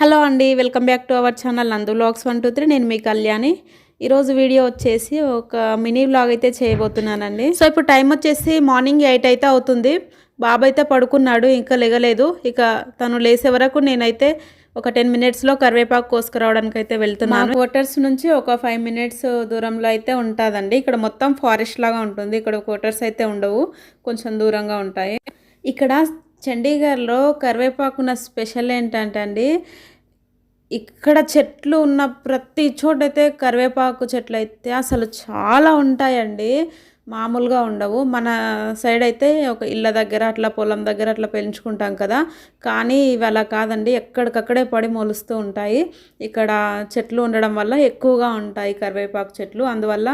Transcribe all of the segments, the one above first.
Hello అండి welcome back to our channel Nandu vlogs one two three. నేను మీ కళ్యాణి. ఈరోజు వీడియో వచ్చేసి ఒక మినీ వ్లాగ్ అయితే చేయబోతున్నానండి. సో ఇప్పుడు టైం వచ్చేసి మార్నింగ్ ఎయిట్ అయితే అవుతుంది. బాబు అయితే పడుకున్నాడు ఇంకా లేగలేదు. ఇక తను లేసే వరకు నేనైతే ఒక టెన్ మినిట్స్లో కరివేపాకు కోసుకురావడానికి అయితే వెళ్తున్నాను. క్వార్టర్స్ నుంచి ఒక ఫైవ్ మినిట్స్ దూరంలో అయితే ఉంటుందండి. ఇక్కడ మొత్తం ఫారెస్ట్ లాగా ఉంటుంది. ఇక్కడ క్వార్టర్స్ అయితే ఉండవు. కొంచెం దూరంగా ఉంటాయి. ఇక్కడ చండీగఢ్లో కరివేపాకున్న స్పెషల్ ఏంటంటే అండి ఇక్కడ చెట్లు ఉన్న ప్రతి చోటైతే కరివేపాకు చెట్లు అయితే అసలు చాలా ఉంటాయండి. మామూలుగా ఉండవు. మన సైడ్ అయితే ఒక ఇళ్ళ దగ్గర అట్లా పొలం దగ్గర అట్లా పెంచుకుంటాం కదా. కానీ ఇవి అలా కాదండి. ఎక్కడికక్కడే పడి మొలుస్తూ ఉంటాయి. ఇక్కడ చెట్లు ఉండడం వల్ల ఎక్కువగా ఉంటాయి కరివేపాకు చెట్లు. అందువల్ల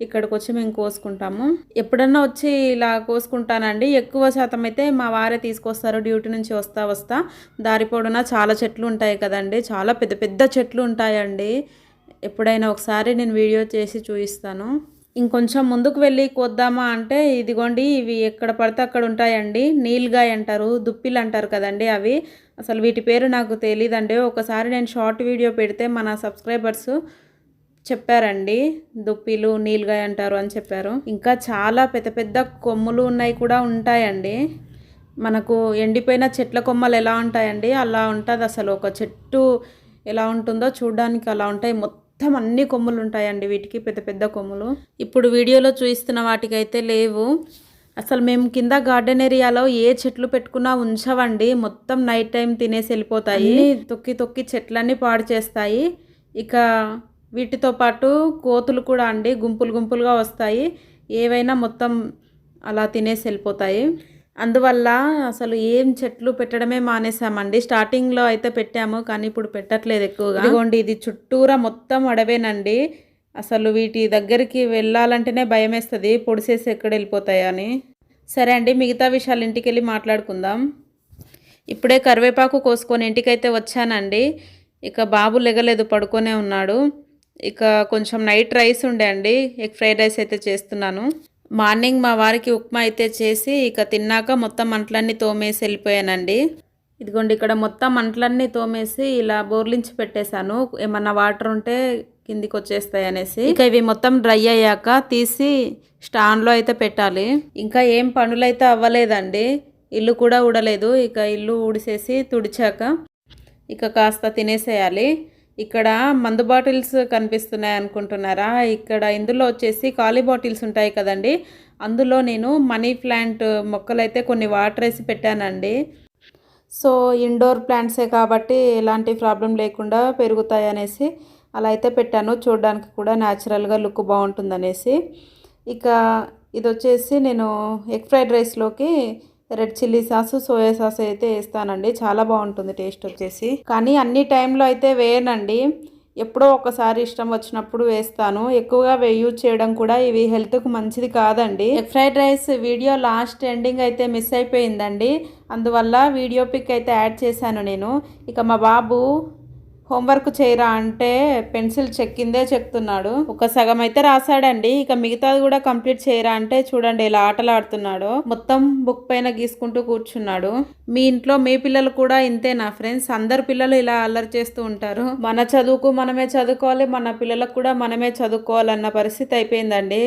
ఇక్కడికి వచ్చి మేము కోసుకుంటాము. ఎప్పుడన్నా వచ్చి ఇలా కోసుకుంటానండి. ఎక్కువ శాతం అయితే మా వారే తీసుకొస్తారు. డ్యూటీ నుంచి వస్తా వస్తా దారి పొడవునా చాలా చెట్లు ఉంటాయి కదండి. చాలా పెద్ద పెద్ద చెట్లు ఉంటాయండి. ఎప్పుడైనా ఒకసారి నేను వీడియో చేసి చూపిస్తాను. ఇంకొంచెం ముందుకు వెళ్ళి కోద్దామా అంటే ఇదిగోండి ఇవి ఎక్కడ పడితే అక్కడ ఉంటాయండి. నీల్గాయ అంటారు దుప్పిలు అంటారు కదండి అవి. అసలు వీటి పేరు నాకు తెలియదండి ఒకసారి నేను షార్ట్ వీడియో పెడితే మన సబ్స్క్రైబర్స్ చెప్పారండి. దుప్పిలు నీలుగాయ అంటారు అని చెప్పారు. ఇంకా చాలా పెద్ద పెద్ద కొమ్ములు ఉన్నాయి కూడా ఉంటాయండి. మనకు ఎండిపోయిన చెట్ల కొమ్మలు ఎలా ఉంటాయండి? అలా ఉంటుంది అసలు. ఒక చెట్టు ఎలా ఉంటుందో చూడడానికి అలా ఉంటాయి. మొత్తం అన్ని కొమ్ములు ఉంటాయండి వీటికి పెద్ద పెద్ద కొమ్ములు. ఇప్పుడు వీడియోలో చూపిస్తున్న వాటికైతే లేవు. అసలు మేము కింద గార్డెన్ ఏరియాలో ఏ చెట్లు పెట్టుకున్నా ఉంచవండి. మొత్తం నైట్ టైం తినేసి వెళ్ళిపోతాయి. తొక్కి తొక్కి చెట్లన్నీ పాడు చేస్తాయి. ఇక వీటితో పాటు కోతులు కూడా అండి గుంపులు గుంపులుగా వస్తాయి. ఏవైనా మొత్తం అలా తినేసి వెళ్ళిపోతాయి. అందువల్ల అసలు ఏం చెట్లు పెట్టడమే మానేసామండి. స్టార్టింగ్లో అయితే పెట్టాము కానీ ఇప్పుడు పెట్టట్లేదు ఎక్కువగా. ఇదిగోండి ఇది చుట్టూరా మొత్తం అడవేనండి. అసలు వీటి దగ్గరికి వెళ్ళాలంటేనే భయం వేస్తుంది పొడిసేసి ఎక్కడ వెళ్ళిపోతాయని సరే అండి మిగతా విషయాలు ఇంటికి వెళ్ళి మాట్లాడుకుందాం. ఇప్పుడే కరివేపాకు కోసుకొని ఇంటికైతే వచ్చానండి. ఇక బాబు లెగలేదు పడుకొనే ఉన్నాడు. ఇక కొంచెం నైట్ రైస్ ఉండే అండి. ఎగ్ ఫ్రైడ్ రైస్ అయితే చేస్తున్నాను. మార్నింగ్ మా వారికి ఉప్మా అయితే చేసి ఇక తిన్నాక మొత్తం మంటలన్నీ తోమేసి వెళ్ళిపోయానండి. ఇదిగోండి ఇక్కడ మొత్తం అంట్లన్నీ తోమేసి ఇలా బోర్లించి పెట్టేశాను. ఏమన్నా వాటర్ ఉంటే కిందికి వచ్చేస్తాయి అనేసి. ఇక ఇవి మొత్తం డ్రై అయ్యాక తీసి స్టాండ్లో అయితే పెట్టాలి. ఇంకా ఏం పనులైతే అవ్వలేదండి. ఇల్లు కూడా ఊడలేదు. ఇక ఇల్లు ఊడిసేసి తుడిచాక ఇక కాస్త తినేసేయాలి. ఇక్కడ మందు బాటిల్స్ కనిపిస్తున్నాయి అనుకుంటున్నారా? ఇక్కడ ఇందులో వచ్చేసి ఖాళీ బాటిల్స్ ఉంటాయి కదండి. అందులో నేను మనీ ప్లాంట్ మొక్కలైతే కొన్ని వాటర్ వేసి పెట్టానండి. సో ఇండోర్ ప్లాంట్సే కాబట్టి ఎలాంటి ప్రాబ్లం లేకుండా పెరుగుతాయి అనేసి అలా అయితే పెట్టాను. చూడడానికి కూడా న్యాచురల్గా లుక్ బాగుంటుందనేసి. ఇక ఇది వచ్చేసి నేను ఎగ్ ఫ్రైడ్ రైస్లోకి red chilli sauce soya sauce అయితే వేస్తానండి. చాలా బాగుంటుంది టేస్ట్ వచ్చేసి. కానీ అన్ని టైంలో అయితే వేయనండి. ఎప్పుడో ఒకసారి ఇష్టం వచ్చినప్పుడు వేస్తాను. ఎక్కువగా యూజ్ చేయడం కూడా ఇవి హెల్త్కు మంచిది కాదండి. Egg fried rice video last ending అయితే మిస్ అయిపోయిందండి. అందువల్ల వీడియో పిక్ అయితే యాడ్ చేశాను నేను. ఇక మా బాబు హోంవర్క్ చేయరా అంటే పెన్సిల్ చెక్కిందే చెక్తున్నాడు ఒక సగం అయితే రాశాడండి. ఇక మిగతాది కూడా కంప్లీట్ చేయరా అంటే చూడండి ఇలా ఆటలు ఆడుతున్నాడు మొత్తం బుక్ పైన గీసుకుంటూ కూర్చున్నాడు. మీ ఇంట్లో మీ పిల్లలు కూడా ఇంతేనా ఫ్రెండ్స్? అందరు పిల్లలు ఇలా అల్లరి చేస్తూ ఉంటారు. మన చదువుకు మనమే చదువుకోవాలి మన పిల్లలకు కూడా మనమే చదువుకోవాలన్న పరిస్థితి అయిపోయిందండి.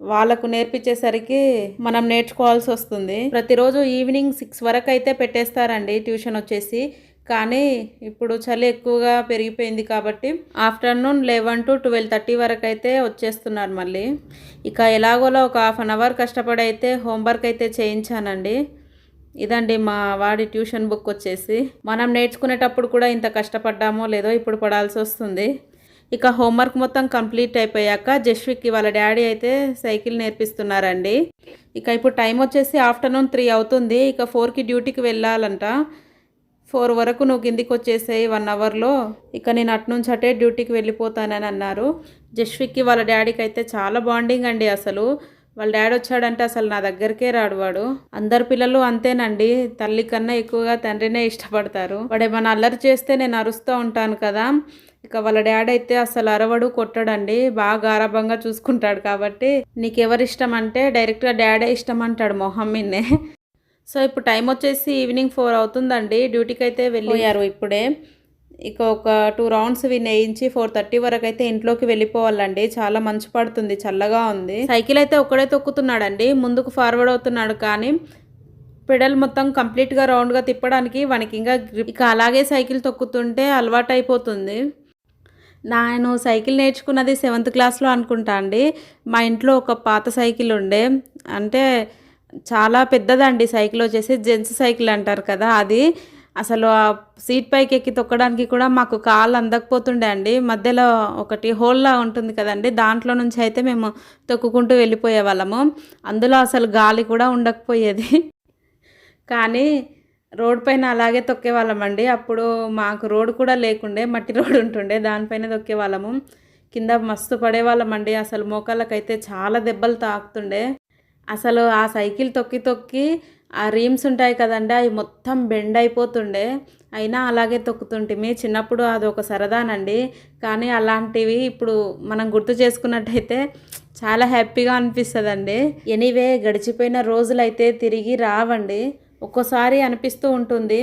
వాళ్ళకు నేర్పించేసరికి మనం నేర్చుకోవాల్సి వస్తుంది. ప్రతిరోజు ఈవినింగ్ సిక్స్ వరకు అయితే పెట్టేస్తారండి ట్యూషన్ వచ్చేసి. కానీ ఇప్పుడు చలి ఎక్కువగా పెరిగిపోయింది కాబట్టి afternoon eleven to twelve thirty వరకు అయితే వచ్చేస్తున్నారు మళ్ళీ. ఇక ఎలాగోలా ఒక హాఫ్ అన్ అవర్ కష్టపడి అయితే హోంవర్క్ అయితే చేయించానండి. ఇదండి మా వాడి ట్యూషన్ బుక్ వచ్చేసి. మనం నేర్చుకునేటప్పుడు కూడా ఇంత కష్టపడ్డామో లేదో ఇప్పుడు పడాల్సి వస్తుంది. ఇక హోంవర్క్ మొత్తం కంప్లీట్ అయిపోయాక జస్విక్కి వాళ్ళ డాడీ అయితే సైకిల్ నేర్పిస్తున్నారండి. ఇక ఇప్పుడు టైం వచ్చేసి ఆఫ్టర్నూన్ త్రీ అవుతుంది. ఇక ఫోర్కి డ్యూటీకి వెళ్ళాలంట. ఫోర్ వరకు నువ్వు కిందికి వచ్చేసాయి వన్ అవర్లో. ఇక నేను అటు నుంచి అటే డ్యూటీకి వెళ్ళిపోతానని అన్నారు. జస్విక్కి వాళ్ళ డాడీకి అయితే చాలా బాండింగ్ అండి అసలు. వాళ్ళ డాడీ వచ్చాడంటే అసలు నా దగ్గరికే రాడు వాడు. అందరు పిల్లలు అంతేనండి. తల్లి కన్నా ఎక్కువగా తండ్రినే ఇష్టపడతారు. వాడు ఏమైనా అల్లరి చేస్తే నేను అరుస్తూ ఉంటాను కదా. ఇక వాళ్ళ డాడీ అయితే అసలు అరవడు కొట్టడండి. బాగా గారాభంగా చూసుకుంటాడు కాబట్టి. నీకెవరిష్టం అంటే డైరెక్ట్గా డాడే ఇష్టం అంటాడు మొహమ్మిన్నే సో ఇప్పుడు టైం వచ్చేసి ఈవినింగ్ ఫోర్ అవుతుందండి. డ్యూటీకి అయితే వెళ్ళిపోయారు ఇప్పుడే. ఇక ఒక టూ రౌండ్స్ వినేయించి ఫోర్ థర్టీ వరకు అయితే ఇంట్లోకి వెళ్ళిపోవాలండి. చాలా మంచు పడుతుంది చల్లగా ఉంది. సైకిల్ అయితే ఒక్కడే తొక్కుతున్నాడండి. ముందుకు ఫార్వర్డ్ అవుతున్నాడు కానీ పెడల్ మొత్తం కంప్లీట్గా రౌండ్గా తిప్పడానికి వానికి ఇంకా ఇక అలాగే సైకిల్ తొక్కుతుంటే అలవాటు అయిపోతుంది నేను సైకిల్ నేర్చుకున్నది సెవెంత్ క్లాస్లో అనుకుంటా అండి. మా ఇంట్లో ఒక పాత సైకిల్ ఉండే. అంటే చాలా పెద్దదండి సైకిల్ వచ్చేసి జెంట్స్ సైకిల్ అంటారు కదా అది. అసలు ఆ సీట్ పైకి ఎక్కి తొక్కడానికి కూడా మాకు కాళ్ళు అందకపోతుండే అండి. మధ్యలో ఒకటి హోల్లా ఉంటుంది కదండి. దాంట్లో నుంచి అయితే మేము తొక్కుకుంటూ వెళ్ళిపోయే వాళ్ళము. అందులో అసలు గాలి కూడా ఉండకపోయేది. కానీ రోడ్ పైన అలాగే తొక్కేవాళ్ళమండి అప్పుడు మాకు రోడ్ కూడా లేకుండే మట్టి రోడ్ ఉంటుండే. దానిపైన తొక్కేవాళ్ళము కింద మస్తు పడేవాళ్ళమండి అసలు మోకాళ్ళకైతే చాలా దెబ్బలు తాకుతుండే. అసలు ఆ సైకిల్ తొక్కి తొక్కి ఆ రీమ్స్ ఉంటాయి కదండి అవి మొత్తం బెండ్ అయిపోతుండే. అయినా అలాగే తొక్కుతుంటిమి. చిన్నప్పుడు అది ఒక సరదానండి. కానీ అలాంటివి ఇప్పుడు మనం గుర్తు చేసుకున్నట్టయితే చాలా హ్యాపీగా అనిపిస్తుందండి. ఎనీవే గడిచిపోయిన రోజులైతే తిరిగి రావండి. ఒక్కోసారి అనిపిస్తూ ఉంటుంది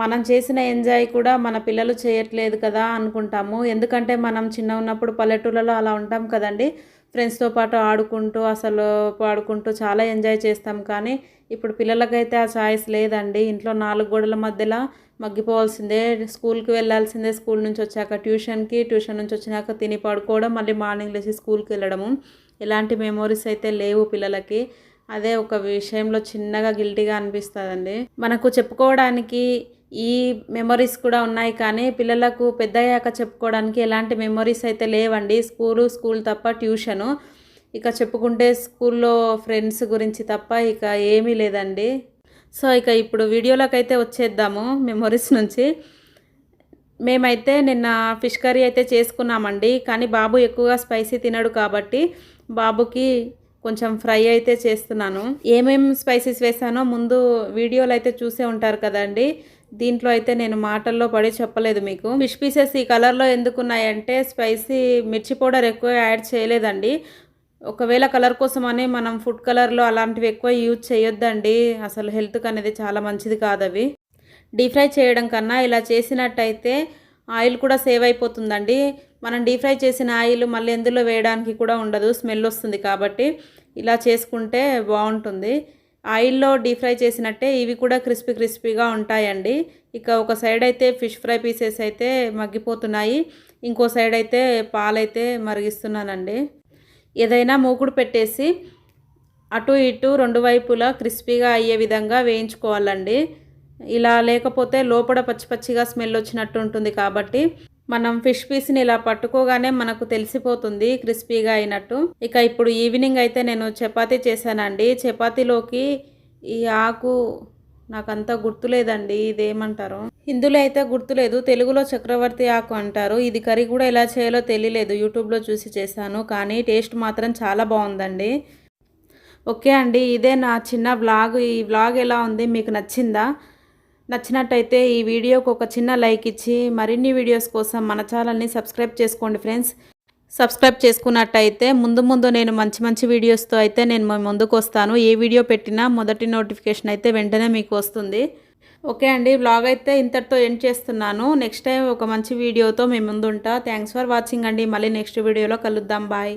మనం చేసిన ఎంజాయ్ కూడా మన పిల్లలు చేయట్లేదు కదా అనుకుంటాము. ఎందుకంటే మనం చిన్న ఉన్నప్పుడు పల్లెటూళ్ళలో అలా ఉంటాం కదండి. ఫ్రెండ్స్తో పాటు ఆడుకుంటూ అసలు పాడుకుంటూ చాలా ఎంజాయ్ చేస్తాం. కానీ ఇప్పుడు పిల్లలకైతే ఆ ఛాయిస్ లేదండి. ఇంట్లో నాలుగు గోడల మధ్యలో మగ్గిపోవాల్సిందే. స్కూల్కి వెళ్ళాల్సిందే స్కూల్ నుంచి వచ్చాక. ట్యూషన్కి ట్యూషన్ నుంచి వచ్చినాక తిని పడుకోవడం మళ్ళీ మార్నింగ్ లేచి స్కూల్కి వెళ్ళడము. ఇలాంటి మెమోరీస్ అయితే లేవు పిల్లలకి. అదే ఒక విషయంలో చిన్నగా గిల్టీగా అనిపిస్తుందండి. మనకు చెప్పుకోవడానికి ఈ మెమొరీస్ కూడా ఉన్నాయి కానీ పిల్లలకు పెద్దయ్యాక చెప్పుకోవడానికి ఎలాంటి మెమొరీస్ అయితే లేవండి. స్కూలు స్కూల్ తప్ప ట్యూషను. ఇక చెప్పుకుంటే స్కూల్లో ఫ్రెండ్స్ గురించి తప్ప ఇక ఏమీ లేదండి. సో ఇక ఇప్పుడు వీడియోలోకి అయితే వచ్చేద్దాము మెమొరీస్ నుంచి. మేమైతే నిన్న ఫిష్ కర్రీ అయితే చేసుకున్నామండి. కానీ బాబు ఎక్కువగా స్పైసీ తినడు కాబట్టి బాబుకి కొంచెం ఫ్రై అయితే చేస్తున్నాను. ఏమేమి స్పైసెస్ వేసానో ముందు వీడియోలు అయితే చూసే ఉంటారు కదండి. దీంట్లో అయితే నేను మాటల్లో పడి చెప్పలేదు మీకు. ఫిష్ పీసెస్ ఈ కలర్లో ఎందుకున్నాయంటే స్పైసీ మిర్చి పౌడర్ ఎక్కువ యాడ్ చేయలేదండి. ఒకవేళ కలర్ కోసమని మనం ఫుడ్ కలర్లో అలాంటివి ఎక్కువ యూజ్ చేయొద్దండి. అసలు హెల్త్కి అనేది చాలా మంచిది కాదు అవి. డీప్ ఫ్రై చేయడం కన్నా ఇలా చేసినట్టయితే ఆయిల్ కూడా సేవ్ అయిపోతుందండి. మనం డీప్ ఫ్రై చేసిన ఆయిల్ మళ్ళీ ఎందులో వేయడానికి కూడా ఉండదు. స్మెల్ వస్తుంది కాబట్టి ఇలా చేసుకుంటే బాగుంటుంది. ఆయిల్లో డీప్ ఫ్రై చేసినట్టే ఇవి కూడా క్రిస్పీ క్రిస్పీగా ఉంటాయండి. ఇక ఒక సైడ్ అయితే ఫిష్ ఫ్రై పీసెస్ అయితే మగ్గిపోతున్నాయి. ఇంకో సైడ్ అయితే పాలైతే మరిగిస్తున్నానండి. ఏదైనా మూకుడు పెట్టేసి అటు ఇటు రెండు వైపులా క్రిస్పీగా అయ్యే విధంగా వేయించుకోవాలండి. ఇలా లేకపోతే లోపల పచ్చి పచ్చిగా స్మెల్ వచ్చినట్టు ఉంటుంది కాబట్టి మనం ఫిష్ పీస్ని ఇలా పట్టుకోగానే మనకు తెలిసిపోతుంది క్రిస్పీగా అయినట్టు. ఇక ఇప్పుడు ఈవినింగ్ అయితే నేను చపాతీ చేశానండి. చపాతీలోకి ఈ ఆకు నాకంతా గుర్తులేదండి. ఇదేమంటారు? హిందులో అయితే గుర్తులేదు. తెలుగులో చక్రవర్తి ఆకు అంటారు. ఇది కర్రీ కూడా ఎలా చేయాలో తెలియలేదు. యూట్యూబ్లో చూసి చేశాను. కానీ టేస్ట్ మాత్రం చాలా బాగుందండి. ఓకే అండి. ఇదే నా చిన్న వ్లాగ్. ఈ వ్లాగ్ ఎలా ఉంది? మీకు నచ్చిందా? నచ్చినట్టయితే ఈ వీడియోకి ఒక చిన్న లైక్ ఇచ్చి మరిన్ని వీడియోస్ కోసం మన ఛానల్ని సబ్స్క్రైబ్ చేసుకోండి ఫ్రెండ్స్. సబ్స్క్రైబ్ చేసుకున్నట్టయితే ముందు ముందు నేను మంచి మంచి వీడియోస్తో అయితే నేను ముందుకు వస్తాను. ఏ వీడియో పెట్టినా మొదటి నోటిఫికేషన్ అయితే వెంటనే మీకు వస్తుంది. ఓకే అండి వ్లాగ్ అయితే ఇంతటితో ఎండ్ చేస్తున్నాను. నెక్స్ట్ టైం ఒక మంచి వీడియోతో మేము ముందుంటా. థ్యాంక్స్ ఫర్ వాచింగ్ అండి. మళ్ళీ నెక్స్ట్ వీడియోలో కలుద్దాం. బాయ్